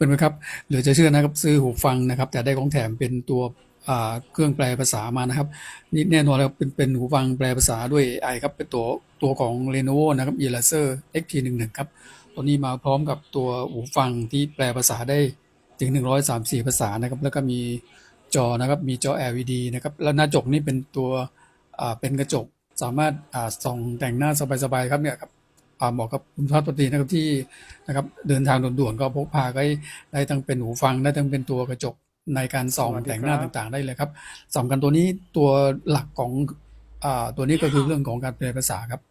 เป็นไหมครับเหลือจะเชื่อนะครับซื้อหูฟังนะครับ แต่ได้ของแถมเป็นตัวเครื่องแปลภาษามานะครับนี่แน่นอนแล้วเป็นเป็นหูฟังแปลภาษาด้วย AI ครับเป็นตัวตัวของ Lenovo นะครับ Eraser XT11 ครับตัวนี้มาพร้อมกับตัวหูฟังที่แปลภาษาได้ถึง 134 ภาษานะครับแล้วก็มีจอนะครับมีจอ LED นะครับแล้วหน้าจกนี่เป็นตัวเป็นกระจกสามารถส่องแต่งหน้าสบายๆครับเนี่ยครับ เหมาะกับคุณภาพปกตินะครับที่นะครับเดินทางด่วนๆก็พกพาได้ได้ทั้งเป็นหูฟังได้ทั้งเป็นตัวกระจกในการส่อง สวัสดี แต่งหน้า ครับ ต่างๆ ได้เลยครับสำคัญตัวนี้ตัวหลักของอ่าตัวนี้ก็คือเรื่องของการแปลภาษาครับ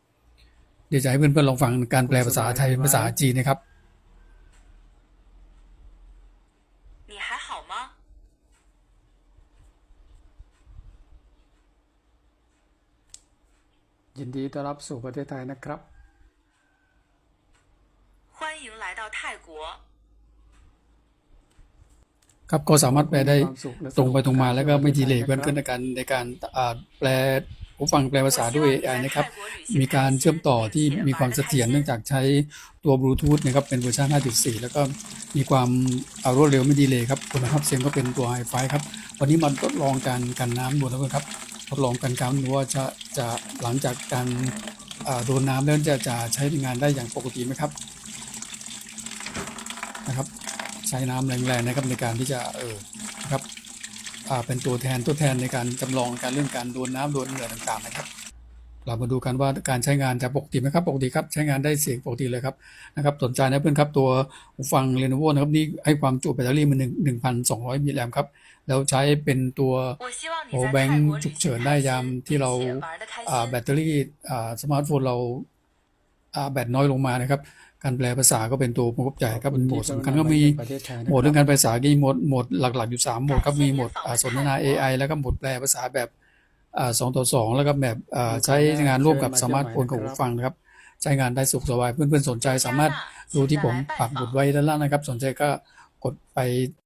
เดี๋ยวจะให้เพื่อนๆลองฟังการแปลภาษาไทยเป็นภาษาจีนนะครับ 你还好吗？ ยินดีต้อนรับสู่ประเทศไทยนะครับ 欢迎 来到泰国。 ครับก็สามารถแปลได้ มีความสุขและ ตรงไปตรงมาแล้วก็ไม่ดีเลย ส เพื่ นุ อน กสนาน ๆในการในการอ่าแปลหูฟังแปลภาษาด้วย 我希望你 AI 在 นะครับ 泰国旅行 มีการ 开心 เชื่อมต่อที่ 并且 มีความ 玩 เส 得开 ถียร 心 เนื่องจากใช้ตัวบลูทูธนะครับเป็นเวอร์ชัน5.4 แล้วก็มีความอ่ารวดเร็วไม่ดีเลยครับคุณภาพเสียงก็เป็นตัวไฮไฟครับ วันนี้มาทดลองการกันน้ำดูนะเพื่อนครับ ทดลองกันน้ำดูว่าจะจะหลังจากการอ่าโดนน้ำแล้วจะจะใช้งานได้อย่างปกติไหมครับ ะครับ ใช้น้ำแรงๆนะครับในการที่จะเออครับเป็นตัวแทนตัวแทนในการจำลองการเรื่องการโดนน้าโดนเหงื่อต่างๆนะครับ เรามาดูกันว่าการใช้งานจะปกติไหมครับปกติครับใช้งานได้เสียงปกติเลยครับนะครับสนใจนะเพื่อนครับตัวหูฟังเรโนโวนะครับนี่ให้ความจุแบตเตอรี่มันหนึ่งหนึ่งพันสองร้อยมิลลิแอมครับแล้วใช้เป็นตัวโอแบงค์ฉุกเฉินได้ยามที่เราแบตเตอรี่สมาร์ทโฟนเรา แบตน้อยลงมานะครับการแปลภาษาก็เป็นตัวประกบใหญ่ครับเป็นโหมดสำคัญก็มีประเทศไทยนะโหมดคเรื่รัอบงการแปลภาษาก็มีโหมดโหมดหลัก ๆ อยู่สามโหมดครับมีโหมดอ่าสนทนา AI แล้วก็โหมดแปลภาษาแบบอ่าสองต่อสองแล้วก็แบบอ่าใช้งานร่วมกับสมาร์ทโฟนกับหูฟังนะครับใช้งานได้สุขสบายเพื่อนๆสนใจสามารถดูที่ผมปักหมุดไว้ด้านล่างนะครับ สนใจก็กดไป